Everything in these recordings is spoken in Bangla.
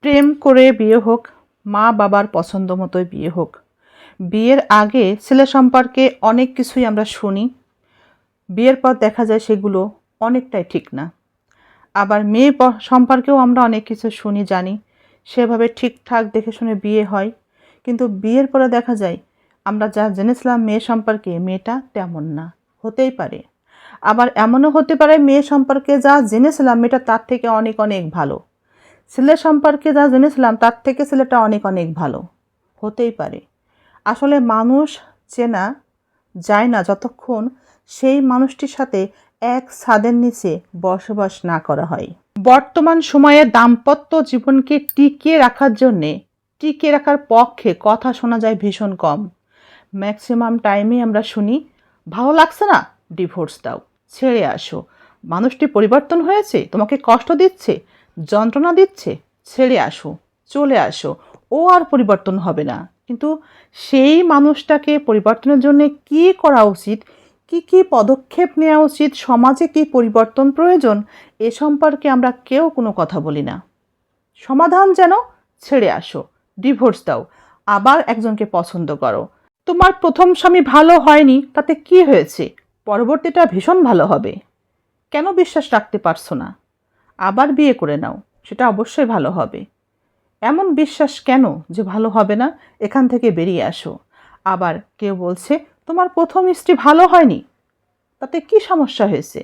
প্রেম করে বিয়ে হোক, মা বাবার পছন্দ মতোই বিয়ে হোক। বিয়ের আগে ছেলে সম্পর্কে অনেক কিছুই আমরা শুনি। বিয়ের পর দেখা যায় সেগুলো অনেকটাই ঠিক না। আবার মেয়ে সম্পর্কেও আমরা অনেক কিছু শুনি, জানি। সেভাবে ঠিকঠাক দেখে শুনে বিয়ে হয়। কিন্তু বিয়ের পরে দেখা যায়, আমরা যা জেনেছিলাম মেয়ে সম্পর্কে, মেয়েটা তেমন না। হতেই পারে। আবার এমনও হতে পারে মেয়ে সম্পর্কে যা জেনেছিলাম, মেয়েটা তার থেকে অনেক অনেক ভালো। ছেলে সম্পর্কে যা জেনেছিলাম, তার থেকে ছেলেটা অনেক অনেক ভালো। হতেই পারে। আসলে মানুষ চেনা যায় না যতক্ষণ সেই মানুষটির সাথে এক ছাদের নিচে বসবাস না করা হয়। বর্তমান সময়ে দাম্পত্য জীবনকে টিকিয়ে রাখার জন্যে, টিকিয়ে রাখার পক্ষে কথা শোনা যায় ভীষণ কম। ম্যাক্সিমাম টাইমে আমরা শুনি, ভালো লাগছে না? ডিভোর্স দাও। ছেড়ে আসো। মানুষটি পরিবর্তন হয়েছে? তোমাকে কষ্ট দিচ্ছে? যন্ত্রণা দিচ্ছে, ছেড়ে আসো, চলে আসো, ও আর পরিবর্তন হবে না। কিন্তু সেই মানুষটাকে পরিবর্তনের জন্য কী করা উচিত? কি কি পদক্ষেপ নেওয়া উচিত? সমাজে কি পরিবর্তন প্রয়োজন? এ সম্পর্কে আমরা কেউ কোনো কথা বলি না। সমাধান যেন ছেড়ে আসো ডিভোর্স দাও, আবার একজনকে পছন্দ করো। তোমার প্রথম স্বামী ভালো হয়নি, তাতে কি হয়েছে? পরবর্তীটা ভীষণ ভালো হবে। কেন বিশ্বাস রাখতে পারছ না? আবার বিয়ে করে নাও, সেটা অবশ্যই ভালো হবে। এমন বিশ্বাস কেন যে ভালো হবে না? এখান থেকে বেরিয়ে আসো। আবার কেউ বলছে, তোমার প্রথম স্ত্রী ভালো হয়নি? তাতে কি সমস্যা হয়েছে?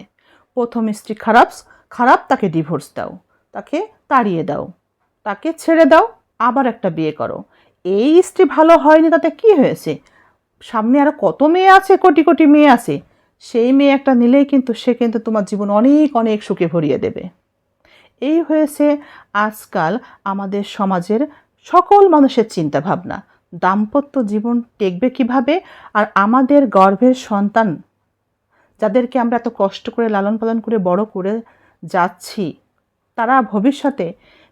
প্রথম স্ত্রী খারাপ খারাপ তাকে ডিভোর্স দাও, তাকে তাড়িয়ে দাও, তাকে ছেড়ে দাও, আবার একটা বিয়ে করো। এই স্ত্রী ভালো হয়নি তাতে কি হয়েছে? সামনে আরও কত মেয়ে আছে, কোটি কোটি মেয়ে আছে। সেই মেয়ে একটা নিলেই কিন্তু সে কিন্তু তোমার জীবন অনেক অনেক সুখে ভরিয়ে দেবে। এই হয়েছে আজকাল আমাদের সমাজের সকল মানুষের চিন্তা ভাবনা দাম্পত্য জীবন টেকবে কীভাবে? আর আমাদের গর্ভের সন্তান, যাদেরকে আমরা এত কষ্ট করে, লালন পালন করে বড় করে যাচ্ছি, তারা ভবিষ্যতে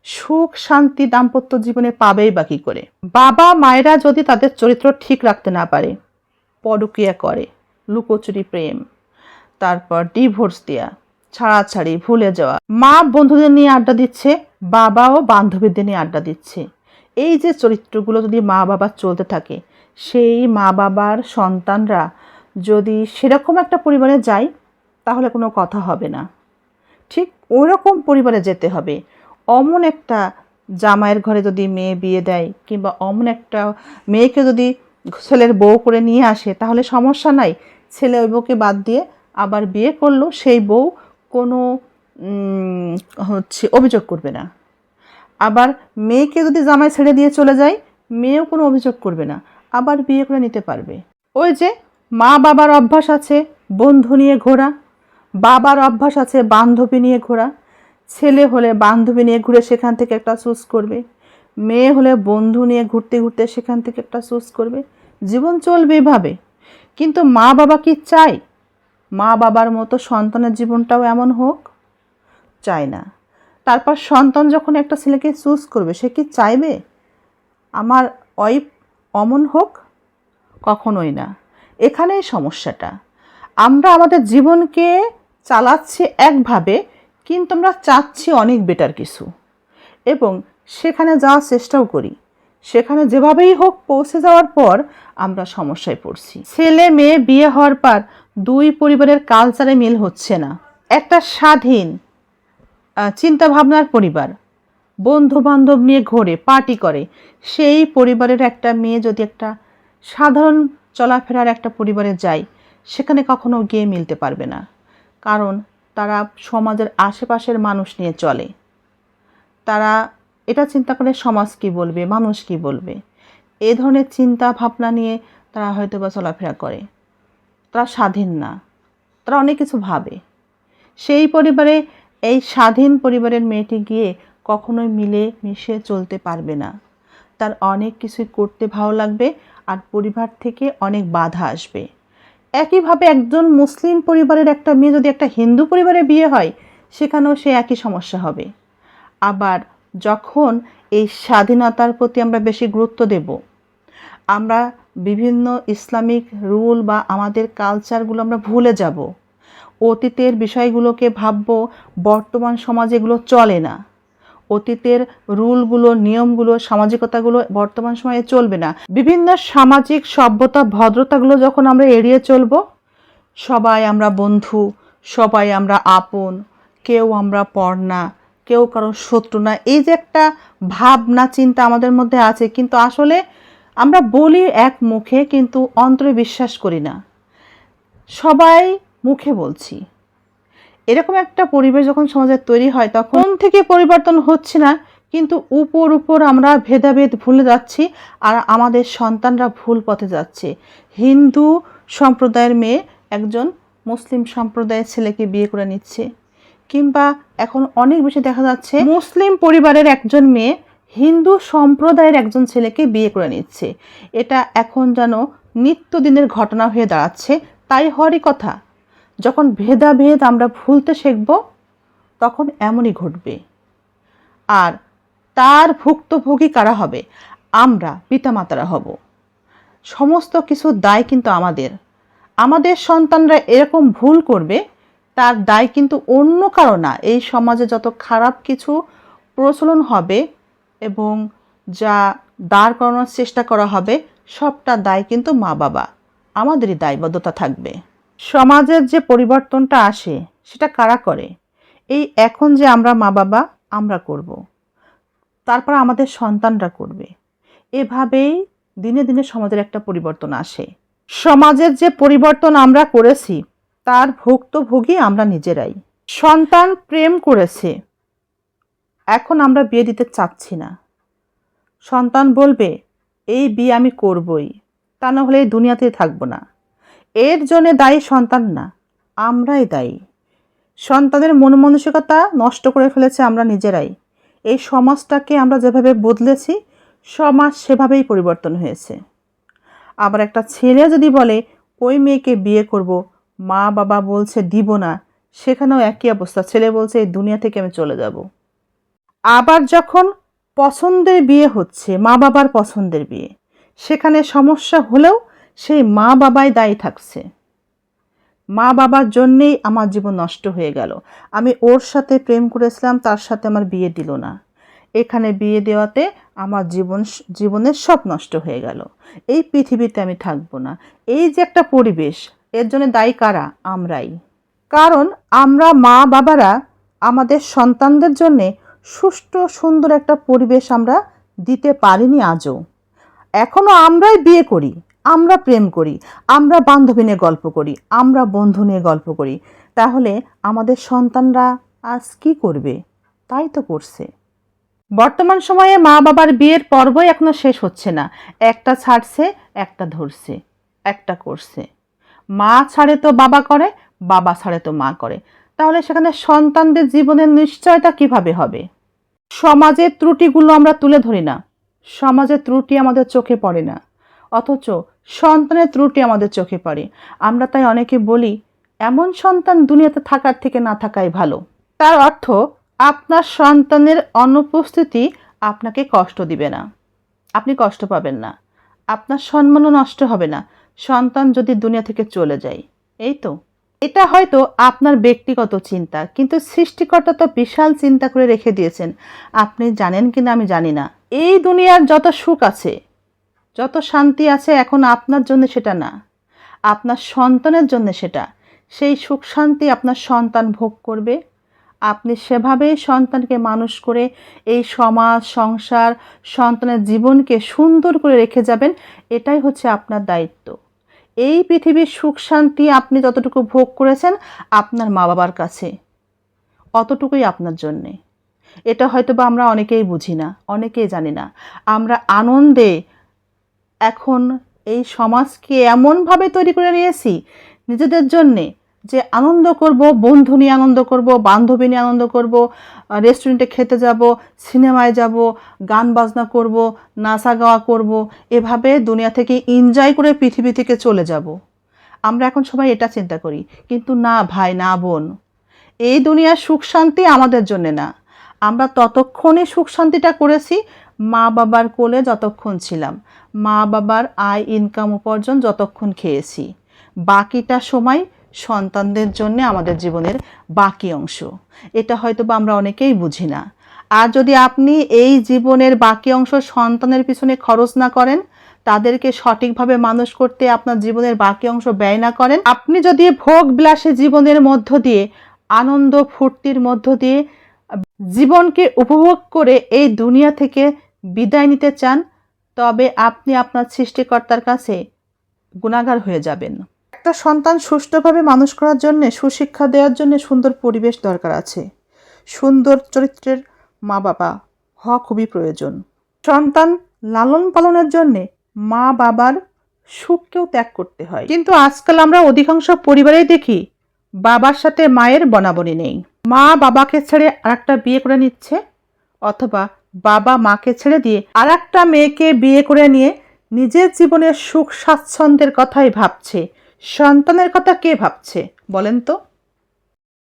সুখ, শান্তি, দাম্পত্য জীবনে পাবেই বা কী করে? বাবা মায়েরা যদি তাদের চরিত্র ঠিক রাখতে না পারে, পরকীয়া করে, লুকোচুরি, প্রেম, তারপর ডিভোর্স দেওয়া ছাড়াছাড়ি ভুলে যাওয়া। মা বন্ধুদের নিয়ে আড্ডা দিচ্ছে বাবা ও বান্ধবীদের নিয়ে আড্ডা দিচ্ছে। এই যে চরিত্রগুলো যদি মা বাবা চলতে থাকে, সেই মা বাবার সন্তানরা যদি সেরকম একটা পরিবারে যায়, তাহলে কোনো কথা হবে না। ঠিক ওরকম পরিবারে যেতে হবে। অমন একটা জামাইয়ের ঘরে যদি মেয়ে বিয়ে দেয়, কিংবা অমন একটা মেয়েকে যদি ছেলের বউ করে নিয়ে আসে, তাহলে সমস্যা নাই। ছেলে ওই বউকে বাদ দিয়ে আবার বিয়ে করল, সেই বউ কোনো হচ্ছে অভিযোগ করবে না। আবার মেয়েকে যদি জামাই ছেড়ে দিয়ে চলে যায়, মেয়েও কোনো অভিযোগ করবে না। আবার বিয়ে করে নিতে পারবে। ওই যে মা বাবার অভ্যাস আছে, বন্ধু নিয়ে ঘোরা, বাবার অভ্যাস আছে, বান্ধবী নিয়ে ঘোরা। ছেলে হলে বান্ধবী নিয়ে ঘুরে সেখান থেকে একটা চুজ করবে। মেয়ে হলে বন্ধু নিয়ে ঘুরতে ঘুরতে সেখান থেকে একটা চুজ করবে। জীবন চলবে এভাবে। কিন্তু মা বাবা কি চায়? মা বাবার মতো সন্তানের জীবনটাও এমন হোক, চায় না। তারপর সন্তান যখন একটা ছেলেকে চুজ করবে, সে কি চাইবে? আমার ওয়াইফ অমন হোক? কখনোই না। এখানেই সমস্যাটা। আমরা আমাদের জীবনকে চালাচ্ছি একভাবে, কিন্তু আমরা চাচ্ছি অনেক বেটার কিছু। এবং সেখানে যাওয়ার চেষ্টাও করি। সেখানে যেভাবেই হোক পৌঁছে যাওয়ার পর আমরা সমস্যায় পড়ছি। ছেলে মেয়ে বিয়ে হওয়ার পর দুই পরিবারের কালচারে মিল হচ্ছে না। একটা স্বাধীন চিন্তা ভাবনার পরিবার বন্ধু বান্ধব নিয়ে ঘোরে পার্টি করে, সেই পরিবারের একটা মেয়ে যদি একটা সাধারণ চলাফেরার একটা পরিবারে যায়, সেখানে কখনো গিয়ে মিলতে পারবে না। কারণ তারা সমাজের আশেপাশের মানুষ নিয়ে চলে। তারা এটা চিন্তা করে সমাজ কি বলবে, মানুষ কি বলবে? এ ধরনের চিন্তা ভাবনা নিয়ে তারা হয়তো বা চলাফেরা করে। তারা স্বাধীন না। তারা অনেক কিছু ভাবে। সেই পরিবারে, এই স্বাধীন পরিবারের মেয়েটি গিয়ে কখনোই মিলে মিশে চলতে পারবে না। তার অনেক কিছুই করতে ভালো লাগবে আর পরিবার থেকে অনেক বাধা আসবে। একইভাবে একজন মুসলিম পরিবারের একটা মেয়ে যদি একটা হিন্দু পরিবারে বিয়ে হয়, সেখানেও সে একই সমস্যা হবে। আবার যখন এই স্বাধীনতার প্রতি আমরা বেশি গুরুত্ব দেব আমরা বিভিন্ন ইসলামিক রুল বা আমাদের কালচারগুলো আমরা ভুলে যাব। অতীতের বিষয়গুলোকে ভাববো, বর্তমান সমাজে এগুলো চলে না। অতীতের রুলগুলো, নিয়মগুলো, সামাজিকতাগুলো বর্তমান সময়ে চলবে না। বিভিন্ন সামাজিক সভ্যতা, ভদ্রতাগুলো যখন আমরা এড়িয়ে চলব, সবাই আমরা বন্ধু, সবাই আমরা আপন, কেউ আমরা পর না কেউ কারও শত্রু না, এই যে একটা ভাবনা, চিন্তা আমাদের মধ্যে আছে। কিন্তু আসলে আমরা বলি এক মুখে, কিন্তু অন্তরে বিশ্বাস করি না। সবাই মুখে বলছি। এরকম একটা পরিবেশ যখন সমাজে তৈরি হয়, তখন থেকে পরিবর্তন হচ্ছে না, কিন্তু উপর উপর আমরা ভেদাভেদ ভুলে যাচ্ছি আর আমাদের সন্তানরা ভুল পথে যাচ্ছে। হিন্দু সম্প্রদায়ের মেয়ে একজন মুসলিম সম্প্রদায়ের ছেলেকে বিয়ে করে নিচ্ছে। কিংবা এখন অনেক বেশি দেখা যাচ্ছে, মুসলিম পরিবারের একজন মেয়ে হিন্দু সম্প্রদায়ের একজন ছেলেকে বিয়ে করে নিচ্ছে। এটা এখন যেন নিত্যদিনের ঘটনা হয়ে দাঁড়াচ্ছে, তাই হওয়ারই কথা। যখন ভেদাভেদ আমরা ভুলতে শিখব, তখন এমনই ঘটবে। আর তার ভুক্তভোগী কারা হবে? আমরা, পিতামাতারা হব। সমস্ত কিছু দায় কিন্তু আমাদের। আমাদের সন্তানরা এরকম ভুল করবে, তার দায় কিন্তু অন্য কারও না। এই সমাজে যত খারাপ কিছু প্রচলন হবে এবং যা দাঁড় করানোর চেষ্টা করা হবে, সবটা দায় কিন্তু মা বাবা। আমাদেরই দায়বদ্ধতা থাকবে। সমাজের যে পরিবর্তনটা আসে, সেটা কারা করে? এই এখন যে আমরা মা বাবা, আমরা করব। তারপর আমাদের সন্তানরা করবে। এভাবেই দিনে দিনে সমাজের একটা পরিবর্তন আসে। সমাজের যে পরিবর্তন আমরা করেছি, তার ভুক্তভোগী আমরা নিজেরাই। সন্তান প্রেম করেছে এখন আমরা বিয়ে দিতে চাচ্ছি না। সন্তান বলবে, এই বিয়ে আমি করবই, তা না হলে এই দুনিয়াতেই থাকব না। এর জন্যে দায়ী সন্তান না, আমরাই দায়ী। সন্তানের মন মানসিকতা নষ্ট করে ফেলেছে আমরা নিজেরাই। এই সমাজটাকে আমরা যেভাবে বদলেছি, সমাজ সেভাবেই পরিবর্তন হয়েছে। আবার একটা ছেলে যদি বলে, ওই মেয়েকে বিয়ে করব মা বাবা বলছে দিব না, সেখানেও একই অবস্থা। ছেলে বলছে, এই দুনিয়া থেকে আমি চলে যাব। আবার যখন পছন্দের বিয়ে হচ্ছে, মা বাবার পছন্দের বিয়ে, সেখানে সমস্যা হলেও সেই মা বাবাই দায়ী থাকছে। মা বাবার জন্যেই আমার জীবন নষ্ট হয়ে গেল। আমি ওর সাথে প্রেম করেছিলাম, তার সাথে আমার বিয়ে দিল না। এখানে বিয়ে দেওয়াতে আমার জীবন, জীবনের সব নষ্ট হয়ে গেল। এই পৃথিবীতে আমি থাকব না। এই যে একটা পরিবেশ, এর জন্য দায়ী কারা? আমরাই। কারণ আমরা মা বাবারা আমাদের সন্তানদের জন্যে সুষ্ঠু, সুন্দর একটা পরিবেশ আমরা দিতে পারিনি আজও। এখনও আমরাই বিয়ে করি, আমরা প্রেম করি, আমরা বান্ধবী নিয়ে গল্প করি, আমরা বন্ধু নিয়ে গল্প করি। তাহলে আমাদের সন্তানরা আজ কি করবে? তাই তো করছে। বর্তমান সময়ে মা বাবার বিয়ের পর্বই এখনও শেষ হচ্ছে না। একটা ছাড়ছে, একটা ধরছে, একটা করছে। মা ছাড়ে তো বাবা করে, বাবা ছাড়ে তো মা করে। তাহলে সেখানে সন্তানদের জীবনের নিশ্চয়তা কীভাবে হবে? সমাজের ত্রুটিগুলো আমরা তুলে ধরি না। সমাজের ত্রুটি আমাদের চোখে পড়ে না। অথচ সন্তানের ত্রুটি আমাদের চোখে পড়ে। আমরা তাই অনেকে বলি, এমন সন্তান দুনিয়াতে থাকার থেকে না থাকাই ভালো। তার অর্থ, আপনার সন্তানের অনুপস্থিতি আপনাকে কষ্ট দিবে না। আপনি কষ্ট পাবেন না। আপনার সম্মানও নষ্ট হবে না। সন্তান যদি দুনিয়া থেকে চলে যায়। এই তো। এটা হয়তো আপনার ব্যক্তিগত চিন্তা, কিন্তু সৃষ্টিকর্তা তো বিশাল চিন্তা করে রেখে দিয়েছেন। আপনি জানেন কিনা আমি জানি না। এই দুনিয়ার যত সুখ আছে, যত শান্তি আছে এখন আপনার জন্য সেটা না, আপনার সন্তানের জন্য সেটা। সেই সুখ শান্তি আপনার সন্তান ভোগ করবে। আপনি সেভাবেই সন্তানকে মানুষ করে এই সমাজ, সংসার, সন্তানের জীবনকে সুন্দর করে রেখে যাবেন, এটাই হচ্ছে আপনার দায়িত্ব। এই পৃথিবীর সুখ শান্তি আপনি যতটুকু ভোগ করেছেন আপনার মা বাবার কাছে, অতটুকুই আপনার জন্যে। এটা হয়তো বা আমরা অনেকেই বুঝি না, অনেকেই জানি না। আমরা আনন্দে এখন এই সমাজকে এমনভাবে তৈরি করে নিয়েছি, নিজেদের জন্যে যে আনন্দ করব, বন্ধু নিয়ে আনন্দ করব, বান্ধবী নিয়ে আনন্দ করব রেস্টুরেন্টে খেতে যাব সিনেমায় যাব, গান বাজনা করব, নাচা গাওয়া করব, এভাবে দুনিয়া থেকে এনজয় করে পৃথিবী থেকে চলে যাব। আমরা এখন সবাই এটা চিন্তা করি, কিন্তু না ভাই, না বোন, এই দুনিয়ার সুখ শান্তি আমাদের জন্যে না। আমরা ততক্ষণে সুখ শান্তিটা করেছি, মা বাবার কোলে যতক্ষণ ছিলাম, মা বাবার আয় ইনকাম উপার্জন যতক্ষণ খেয়েছি। বাকিটা সময় সন্তানদের জন্য আমাদের জীবনের বাকি অংশ। এটা হয়তো বা আমরা অনেকেই বুঝি না। আর যদি আপনি এই জীবনের বাকি অংশ সন্তানের পিছনে খরচ না করেন, তাদেরকে সঠিকভাবে মানুষ করতে আপনার জীবনের বাকি অংশ ব্যয় না করেন, আপনি যদি ভোগ বিলাসে জীবনের মধ্য দিয়ে, আনন্দ ফুর্তির মধ্য দিয়ে জীবনকে উপভোগ করে এই দুনিয়া থেকে বিদায় নিতে চান, তবে আপনি আপনার সৃষ্টিকর্তার কাছে গুণাগার হয়ে যাবেন। একটা সন্তান সুষ্ঠুভাবে মানুষ করার জন্যে, সুশিক্ষা দেওয়ার জন্য সুন্দর পরিবেশ দরকার আছে। সুন্দর চরিত্রের মা বাবা হওয়া খুবই প্রয়োজন। সন্তান লালন পালনের জন্যে মা বাবার সুখকেও ত্যাগ করতে হয়। কিন্তু আজকাল আমরা অধিকাংশ পরিবারেই দেখি, বাবার সাথে মায়ের বনাবনি নেই। মা বাবাকে ছেড়ে আরেকটা বিয়ে করে নিচ্ছে, অথবা বাবা মাকে ছেড়ে দিয়ে আর একটা মেয়েকে বিয়ে করে নিয়ে নিজের জীবনের সুখ স্বাচ্ছন্দ্যের কথাই ভাবছে। সন্তানের কথা কে ভাবছে? বলেন তো।